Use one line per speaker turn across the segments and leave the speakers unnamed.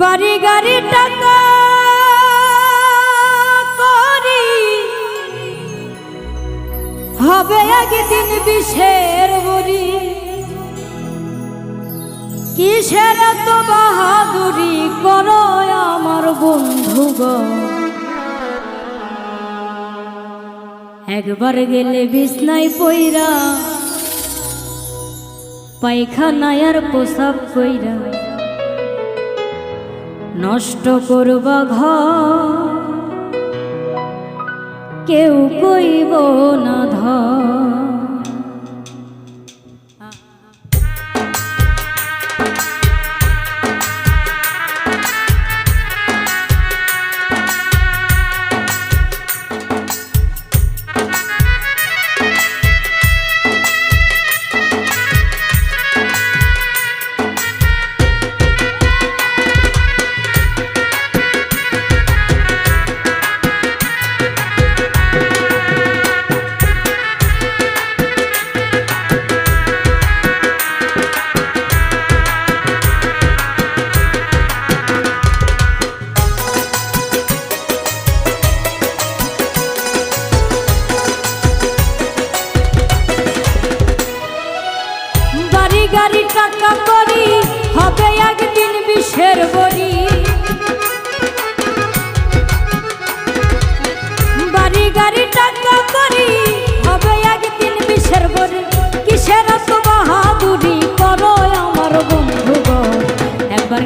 বাড়ি গাড়ি টাকা করি। হবে একদিন বিষের বড়ি কিসের এত বাহাদুরি করো আমার বন্ধুগণ একবার গেলে বিছনায় পইরা, পায়খানায় আর পোশাক কইরা নষ্ট করবা ঘর। কেউ কইব না ধর। বিষের বড়ি গাড়ি টাকা করি, হবে একদিন বিষের বড়ি কিসের বাহাদুরি করো আমার বন্ধুগণ একবার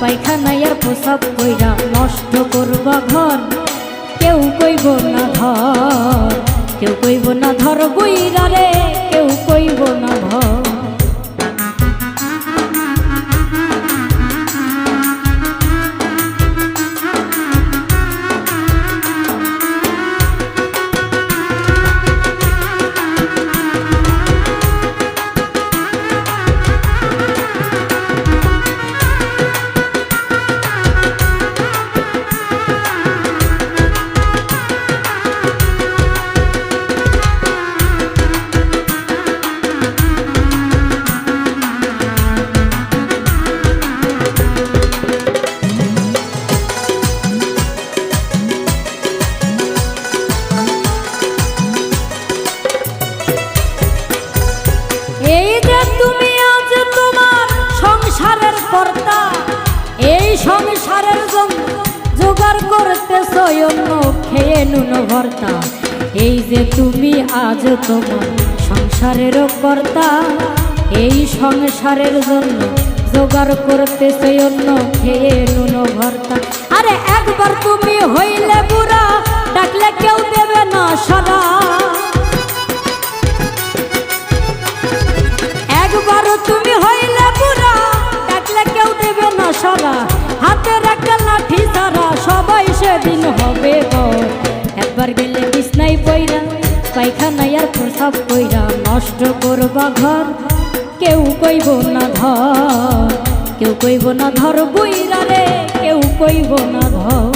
পায়খানায় পোশাক পইরা নষ্ট করবা ঘর। কেউ কইব না ধর, কেউ কইব না ধর বইরা রে সংসারের জন্য জোগাড় করতেছ অন্য খেয়ে নুন ভর্তা। এই যে তুমি আজ তোমার সংসারেরও কর্তা, এই সংসারের জন্য জোগাড় করতেছ অন্য খেয়ে নুন ভর্তা। আরে একবার তুমি হইলে বুড়া, ডাকলে কেউ দেবে না সদা করবা ঘর, কেউ কইব না ধর কেউ কইব না ধর বইরা রে, কেউ কইব না ধর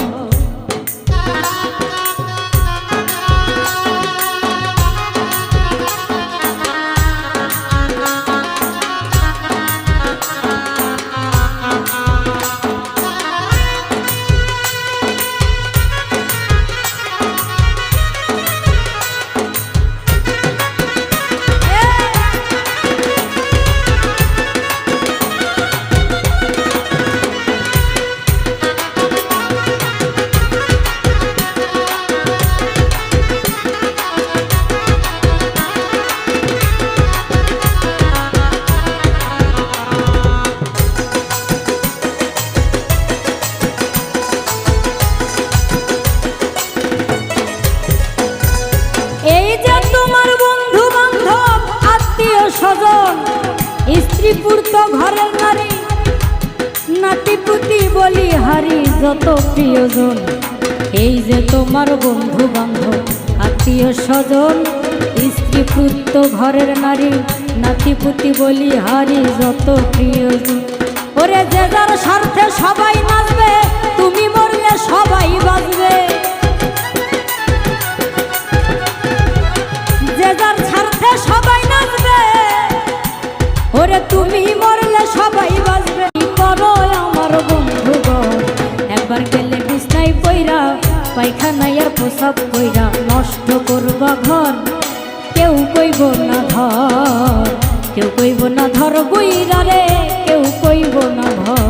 স্ত্রী ঘরের নারী নাতিপুতি বলি হারি যত প্রিয়জন। এই যে তোমার বন্ধু বান্ধব আত্মীয় স্বজন, স্ত্রী পুত্র, ঘরের নারী নাতিপুতি বলি হারি যত প্রিয়জন। ওরে যে যার স্বার্থে সবাই কইরা নষ্ট করব ঘর। কেউ কইব না ধর কেউ কইব না ধর বইরা রে। কেউ কইব না ধর